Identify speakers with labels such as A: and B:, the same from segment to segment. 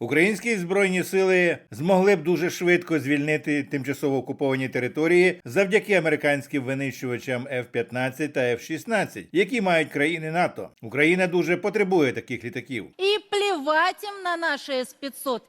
A: Українські збройні сили змогли б дуже швидко звільнити тимчасово окуповані території завдяки американським винищувачам F-15 та F-16, які мають країни НАТО. Україна дуже потребує таких літаків.
B: І плівать їм на наші С-500.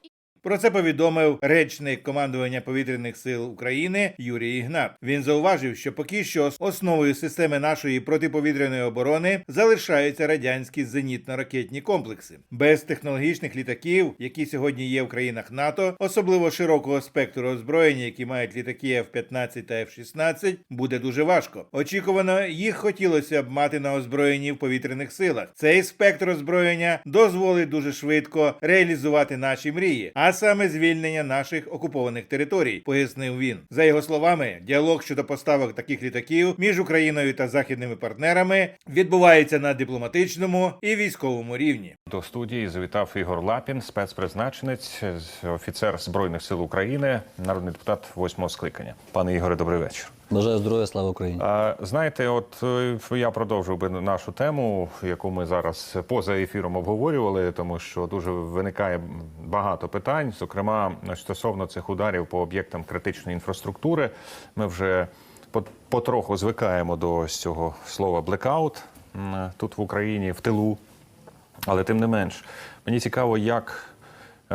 A: Про це повідомив речник командування повітряних сил України Юрій Ігнат. Він зауважив, що поки що основою системи нашої протиповітряної оборони залишаються радянські зенітно-ракетні комплекси. Без технологічних літаків, які сьогодні є в країнах НАТО, особливо широкого спектру озброєння, які мають літаки F-15 та F-16, буде дуже важко. Очікувано, їх хотілося б мати на озброєнні в повітряних силах. Цей спектр озброєння дозволить дуже швидко реалізувати наші мрії, а саме звільнення наших окупованих територій, пояснив він. За його словами, діалог щодо поставок таких літаків між Україною та західними партнерами відбувається на дипломатичному і військовому рівні.
C: До студії завітав Ігор Лапін, спецпризначенець, офіцер збройних сил України, народний депутат восьмого скликання. Пане Ігоре, добрий вечір.
D: Бажаю здоров'я, слава Україні.
C: А, знаєте, от е, я продовжив би нашу тему, яку ми зараз поза ефіром обговорювали, тому що дуже виникає багато питань, зокрема стосовно цих ударів по об'єктам критичної інфраструктури. Ми вже потроху звикаємо до цього слова блекаут тут в Україні, в тилу. Але тим не менш, мені цікаво, як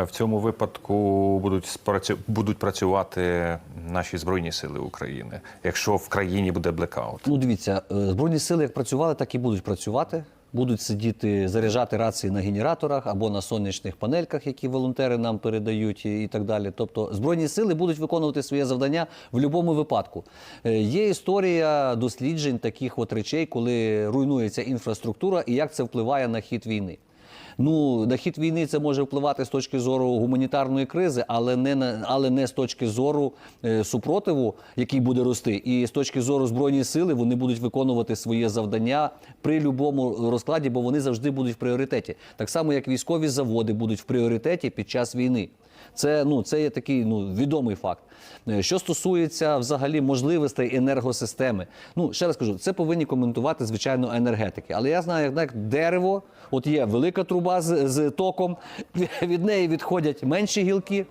C: в цьому випадку будуть будуть працювати наші збройні сили України, якщо в країні буде блекаут.
D: Ну, дивіться, е, збройні сили як працювали, так і будуть працювати. Будуть сидіти, заряджати рації на генераторах або на сонячних панельках, які волонтери нам передають, і і так далі. Тобто збройні сили будуть виконувати своє завдання в будь-якому випадку. Е, Є історія досліджень таких от речей, коли руйнується інфраструктура і як це впливає на хід війни. Ну, на хід війни це може впливати з точки зору гуманітарної кризи, але не на але не з точки зору е, супротиву, який буде рости, і з точки зору збройної сили вони будуть виконувати своє завдання при будь-якому розкладі, бо вони завжди будуть в пріоритеті. Так само, як військові заводи будуть в пріоритеті під час війни. Це ну це є такий ну відомий факт. Е, Що стосується взагалі можливостей енергосистеми, ну ще раз кажу, це повинні коментувати звичайно енергетики. Але я знаю, як, як дерево, от є велика труба з, з током, від неї відходять менші гілки.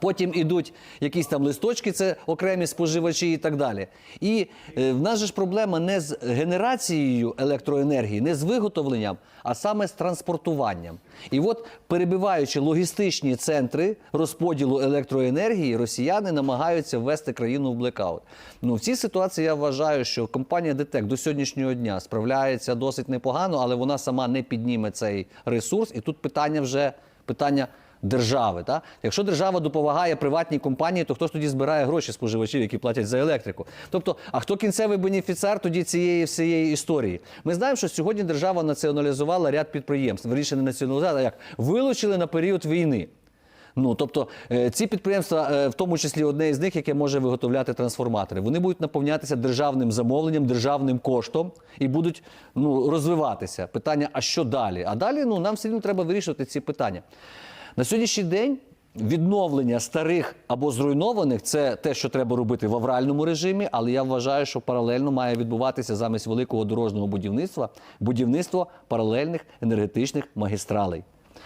D: Потім ідуть якісь там листочки, це окремі споживачі і так далі. І е, в нас же ж проблема не з генерацією електроенергії, не з виготовленням, а саме з транспортуванням. І от, перебиваючи логістичні центри розподілу електроенергії, росіяни намагаються ввести країну в блекаут. Ну, в цій ситуації я вважаю, що компанія ДТЕК до сьогоднішнього дня справляється досить непогано, але вона сама не підніме цей ресурс. І тут питання вже питання держави. Та? Якщо держава допомагає приватній компанії, то хто ж тоді збирає гроші споживачів, які платять за електрику? Тобто, а хто кінцевий бенефіціар тоді цієї всієї історії? Ми знаємо, що сьогодні держава націоналізувала ряд підприємств. Вирішили не націоналізувала, а як вилучили на період війни. Ну тобто е, ці підприємства, е, в тому числі одне із них, яке може виготовляти трансформатори, вони будуть наповнятися державним замовленням, державним коштом і будуть ну розвиватися. Питання: а що далі? А далі ну нам все одно треба вирішувати ці питання. На сьогоднішній день відновлення старих або зруйнованих це те, що треба робити в авральному режимі, але я вважаю, що паралельно має відбуватися замість великого дорожнього будівництва будівництво паралельних енергетичних магістралей.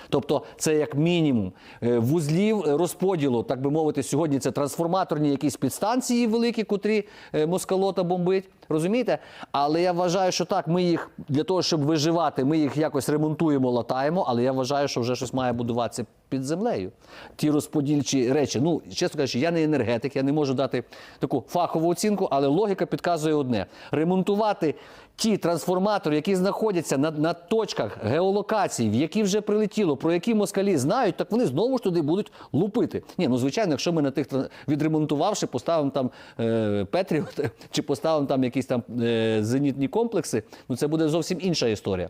D: Тобто це як мінімум е, вузлів розподілу, так би мовити, сьогодні це трансформаторні якісь підстанції великі, котрі е, москалота бомбить. Розумієте? Але я вважаю, що так, ми їх для того, щоб виживати, ми їх якось ремонтуємо, латаємо, але я вважаю, що вже щось має будуватися під землею. Ті розподільчі речі. Ну, чесно кажучи, я не енергетик, я не можу дати таку фахову оцінку, але логіка підказує одне: ремонтувати ті трансформатори, які знаходяться на, на точках геолокацій, в які вже прилетіло, про які москалі знають, так вони знову ж туди будуть лупити. Ні, ну звичайно, якщо ми на тих відремонтувавши, поставимо там е, Петріот чи поставимо там якісь там е, зенітні комплекси, ну це буде зовсім інша історія.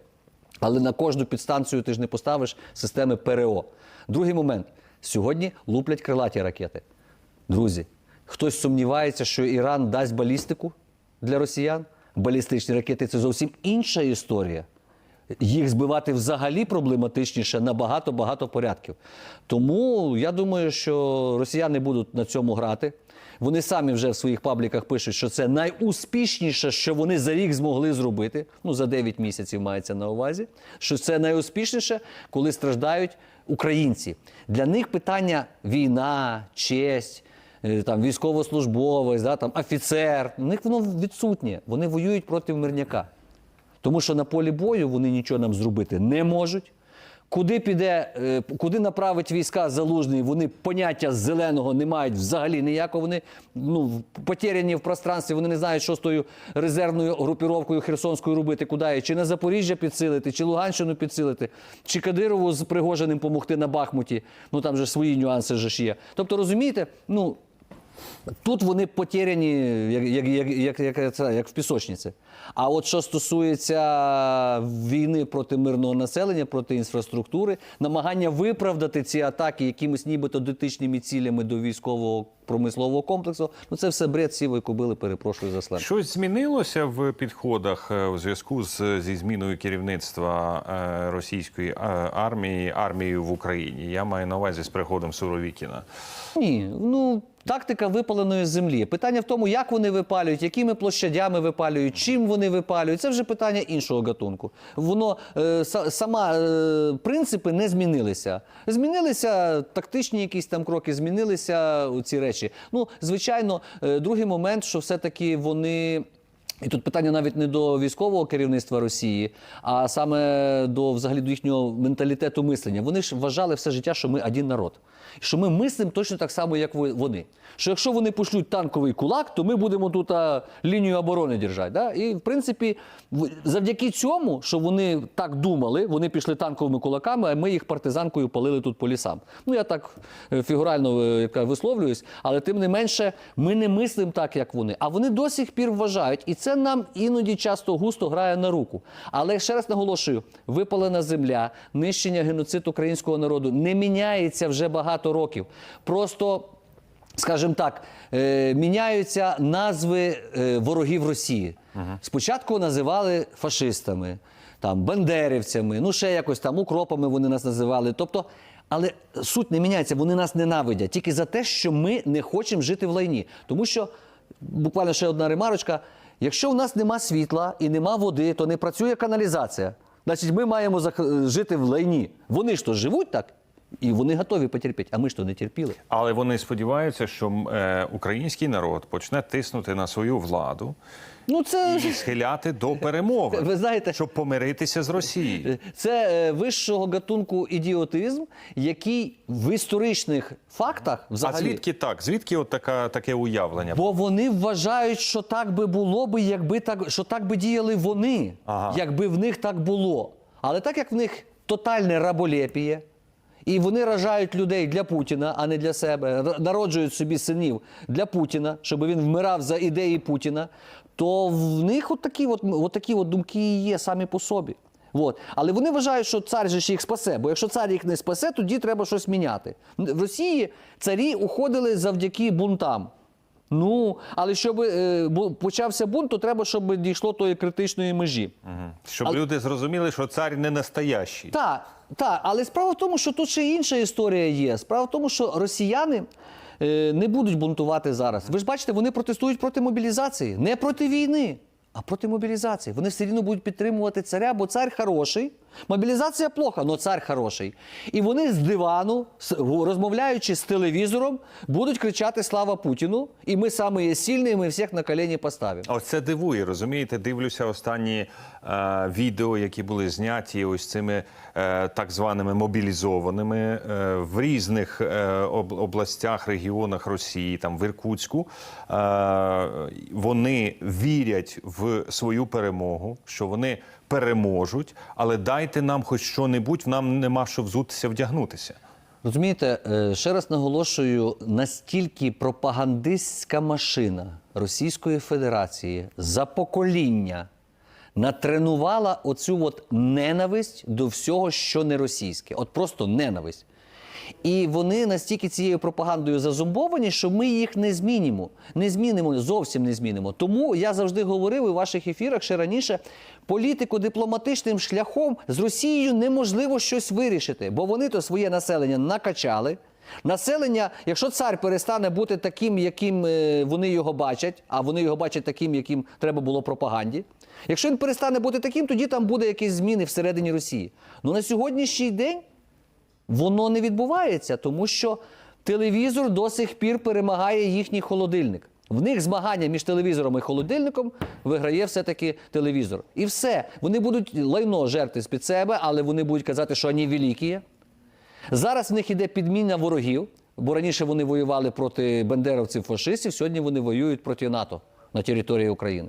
D: Але на кожну підстанцію ти ж не поставиш системи ПРО. Другий момент. Сьогодні луплять крилаті ракети. Друзі, хтось сумнівається, що Іран дасть балістику для росіян. Балістичні ракети це зовсім інша історія. Їх збивати взагалі проблематичніше на багато-багато порядків. Тому я думаю, що росіяни будуть на цьому грати. Вони самі вже в своїх пабліках пишуть, що це найуспішніше, що вони за рік змогли зробити. Ну, за 9 місяців мається на увазі. Що це найуспішніше, коли страждають українці. Для них питання війна, честь, е, там, військовослужбовець, да, там, офіцер. У них воно відсутнє. Вони воюють проти мирняка. Тому що на полі бою вони нічого нам зробити не можуть. Куди піде, е, куди направить війська залужний, вони поняття зеленого не мають взагалі ніякого. Вони ну, потеряні в пространстві, вони не знають, що з тою резервною групіровкою Херсонською робити, куди чи на Запоріжжя підсилити, чи Луганщину підсилити, чи Кадирову з Пригожиним помогти на Бахмуті. Ну там же свої нюанси ж є. Тобто, розумієте, ну Тут вони потеряні, як, як, як, як, як, як в пісочниці. А от що стосується війни проти мирного населення, проти інфраструктури, намагання виправдати ці атаки якимись нібито дотичними цілями до військового промислового комплексу, ну це все бред сівої кобили, перепрошую за сленг.
C: Щось змінилося в підходах е, у зв'язку з зі зміною керівництва е, російської е, армії в Україні. Я маю на увазі з приходом Суровікіна.
D: Ні, ну тактика випаленої землі. Питання в тому, як вони випалюють, якими площадями випалюють, чим вони випалюють. Це вже питання іншого гатунку. Воно е, сама е, принципи не змінилися. Змінилися тактичні якісь там кроки, змінилися ці речі. Ну, звичайно, е, другий момент, що все-таки вони. І тут питання навіть не до військового керівництва Росії, а саме до взагалі до їхнього менталітету мислення. Вони ж вважали все життя, що ми один народ, що ми мислимо точно так само, як вони. Що якщо вони пошлють танковий кулак, то ми будемо тут а, лінію оборони держати. Да? І в принципі, завдяки цьому, що вони так думали, вони пішли танковими кулаками, а ми їх партизанкою палили тут по лісам. Ну я так е, фігурально е, яка висловлююсь, але тим не менше, ми не мислимо так, як вони. А вони до сих пір вважають, і це нам іноді часто густо грає на руку. Але ще раз наголошую: випалена земля, нищення геноцид українського народу не міняється вже багато років. Просто. Скажімо так, е, міняються назви е, ворогів Росії. Спочатку називали фашистами, там, бандерівцями, ну ще якось там укропами вони нас називали. Тобто, але суть не міняється, вони нас ненавидять тільки за те, що ми не хочемо жити в лайні. Тому що, буквально ще одна ремарочка: якщо у нас нема світла і нема води, то не працює каналізація. Значить, ми маємо жити в лайні. Вони ж то живуть так, і вони готові потерпіти, а ми ж то не терпіли.
C: Але вони сподіваються, що е, український народ почне тиснути на свою владу
D: Ну, це
C: і схиляти до перемови,
D: Ви знаєте-
C: щоб помиритися з Росією.
D: Це е, вищого гатунку ідіотизм, який в історичних фактах
C: А звідки так? Звідки от така таке уявлення?
D: Бо вони вважають, що так би було би, якби так, що так би діяли вони,
C: Ага.
D: якби в них так було. Але так як в них тотальне раболепіє, і вони ражають людей для Путіна, а не для себе, народжують собі синів для Путіна, щоб він вмирав за ідеї Путіна, то в них от такі от, от такі от думки і є самі по собі. От. Але вони вважають, що цар же ж їх спасе, бо якщо цар їх не спасе, тоді треба щось міняти. В Росії царі уходили завдяки бунтам. Ну, але щоб е, почався бунт, то треба, щоб дійшло тої критичної межі.
C: Щоб люди зрозуміли, що цар не настоящий.
D: Так, так, але справа в тому, що тут ще інша історія є. Справа в тому, що росіяни не будуть бунтувати зараз. Ви ж бачите, вони протестують проти мобілізації, не проти війни, а проти мобілізації. Вони все рівно будуть підтримувати царя, бо цар хороший. Мобілізація плоха, але цар хороший. І вони з дивану, розмовляючи з телевізором, будуть кричати Слава Путіну! І ми саме є сильні, ми всіх на колені поставимо.
C: Ось це дивує, розумієте? Дивлюся останні е, відео, які були зняті ось цими е, так званими мобілізованими е, в різних е, об- областях, регіонах Росії, там в Іркутську. Е, вони вірять в свою перемогу, що вони переможуть, але дайте нам хоч що-небудь, нам нема що взутися, вдягнутися.
D: Розумієте, е, ще раз наголошую, настільки пропагандистська машина Російської Федерації за покоління натренувала оцю от ненависть до всього, що не російське. От просто ненависть. І вони настільки цією пропагандою зазумбовані, що ми їх не змінимо. Не змінимо, зовсім не змінимо. Тому я завжди говорив в ваших ефірах ще раніше: політико-дипломатичним шляхом з Росією неможливо щось вирішити, бо вони то своє населення накачали. Населення, якщо цар перестане бути таким, яким е, вони його бачать, а вони його бачать таким, яким треба було пропаганді. Якщо він перестане бути таким, тоді там буде якісь зміни всередині Росії. Ну на сьогоднішній день Воно не відбувається, тому що телевізор до сих пір перемагає їхній холодильник. В них змагання між телевізором і холодильником виграє все-таки телевізор. І все. Вони будуть лайно жерти з-під себе, але вони будуть казати, що вони великі. Зараз в них іде підміна ворогів, бо раніше вони воювали проти бандеровців фашистів, сьогодні вони воюють проти НАТО на території України.